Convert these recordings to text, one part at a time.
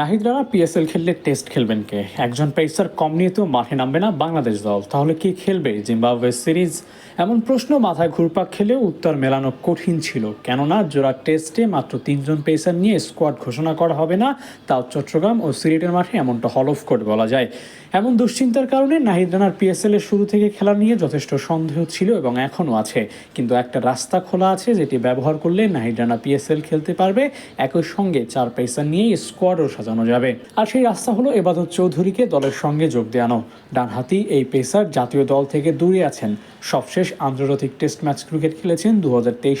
Nahid Rana PSL খেললে test খেলবেন কে? একজন পেসার কম নিয়ে তো মাঠে নামবে না বাংলাদেশ দল। তাহলে কি খেলবে? Zimbabwe series? এমন প্রশ্ন মাথায় ঘুরপাক খেলেও উত্তর মেলানো কঠিন ছিল। কেননা, জোড়া টেস্টে মাত্র তিনজন পেসার নিয়ে স্কোয়াড ঘোষণা করা হবে না। তাও চট্টগ্রাম ও সিলেটের মাঠে এমনটা হলফ করে বলা যায়। এমন দুশ্চিন্তার কারণে নাহিদ রানার পিএসএল এর শুরু থেকে খেলা নিয়ে যথেষ্ট সন্দেহ ছিল এবং এখনও আছে। কিন্তু একটা রাস্তা খোলা আছে যেটি ব্যবহার করলে নাহিদ রানা পিএসএল খেলতে পারবে। একই সঙ্গে চার পেসার নিয়ে স্কোয়াডও সাজানো যাবে। আর সেই রাস্তা হলো এবাদত চৌধুরীকে দলের সঙ্গে যোগ দেওয়ানো ডানহাতি এই পেসার জাতীয় দল থেকে দূরে আছেন। সবশেষ আন্তর্জাতিক টেস্ট ম্যাচ ক্রিকেট খেলেছেন দু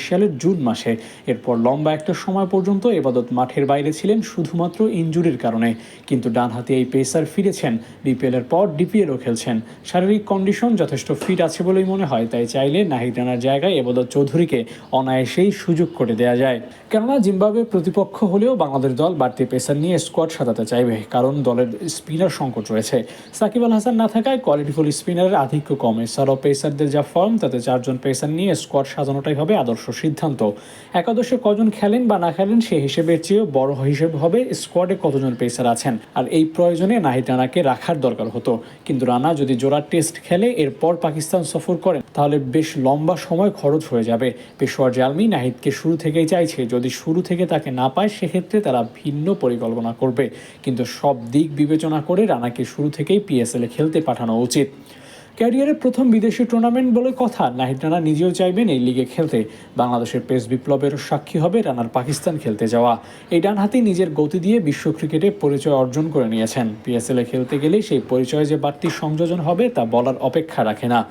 সালের জুন মাসে। এরপর লম্বা একটা সময় পর্যন্ত এবাদত মাঠের বাইরে ছিলেন শুধুমাত্র ইনজুরির কারণে। কিন্তু ডানহাতি এই পেসার ফিরেছেন। বিপিএল এর পর ডিপিএলও খেলছেন। শারীরিক কন্ডিশন যথেষ্ট ফিট আছে বলেই মনে হয়, তাই চাইলে নাহিদ রানার জায়গায় এবাদত চৌধুরীকে অনায়াসেই সুযোগ করে দেওয়া যায়। কেননা জিম্বাবুয়ে প্রতিপক্ষ হলেও বাংলাদেশ দল বাড়তি পেসার নিয়ে স্কোয়াড সাজাতে চাইবে, কারণ দলের স্পিনার সংকট রয়েছে। সাকিব আল হাসান না থাকায় কোয়ালিটিফুল স্পিনারের আধিক্য কমে। সারও পেসারদের যা ফর্ম তাতে চারজন পেসার নিয়ে স্কোয়াড সাজানোটাই হবে আদর্শ সিদ্ধান্ত। একাদশে কজন খেলেন বা না খেলেন সে হিসেবের চেয়েও বড় হিসেব হবে স্কোয়াডে কতজন পেসার আছেন। আর এই প্রয়োজনে নাহিদ রানাকে রাখার দরকার হতো। কিন্তু রানা যদি জোড়া টেস্ট খেলে, এরপর পাকিস্তান সফর করেন, তাহলে বেশ লম্বা সময় খরচ হয়ে যাবে। পেশোয়ার জালমি নাহিদকে শুরু থেকেই চাইছে, যদি শুরু থেকে তাকে না পায়, সেক্ষেত্রে তারা ভিন্ন পরিকল্পনা করবে। কিন্তু সব দিক বিবেচনা করে রানাকে শুরু থেকেই পিএসএলে খেলতে পাঠানো উচিত। ক্যারিয়ারের প্রথম বিদেশি টুর্নামেন্ট বলে কথা, নাহিদ রানা নিজেও চাইবেন এই লিগে খেলতে। বাংলাদেশের পেস বিপ্লবের সাক্ষী হবে রানার পাকিস্তান খেলতে যাওয়া। এই ডানহাতি নিজের গতি দিয়ে বিশ্ব ক্রিকেটে পরিচয় অর্জন করে নিয়েছেন। পিএসএলে খেলতে গেলে সেই পরিচয়ে যে বাড়তি সংযোজন হবে তা বলার অপেক্ষা রাখে না।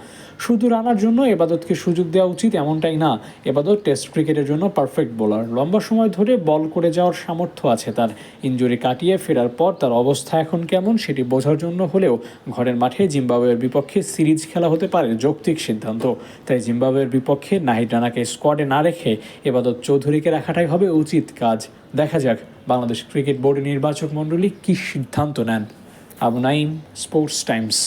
শুধু রানার জন্য এবাদতকে সুযোগ দেওয়া উচিত, এমনটাই না। এবাদত টেস্ট ক্রিকেটের জন্য পারফেক্ট বোলার লম্বা সময় ধরে বল করে যাওয়ার সামর্থ্য আছে তার। ইঞ্জুরি কাটিয়ে ফেরার পর তার অবস্থা এখন কেমন সেটি বোঝার জন্য হলেও ঘরের মাঠে জিম্বাবুয়ের বিপক্ষে সিরিজ খেলা হতে পারে যৌক্তিক সিদ্ধান্ত। তাই জিম্বাবুয়ের বিপক্ষে নাহিদ রানাকে স্কোয়াডে না রেখে এবাদত চৌধুরীকে রাখাটাই হবে উচিত কাজ। দেখা যাক বাংলাদেশ ক্রিকেট বোর্ডের নির্বাচক মণ্ডলী কী সিদ্ধান্ত নেন। Abu Naim sports Times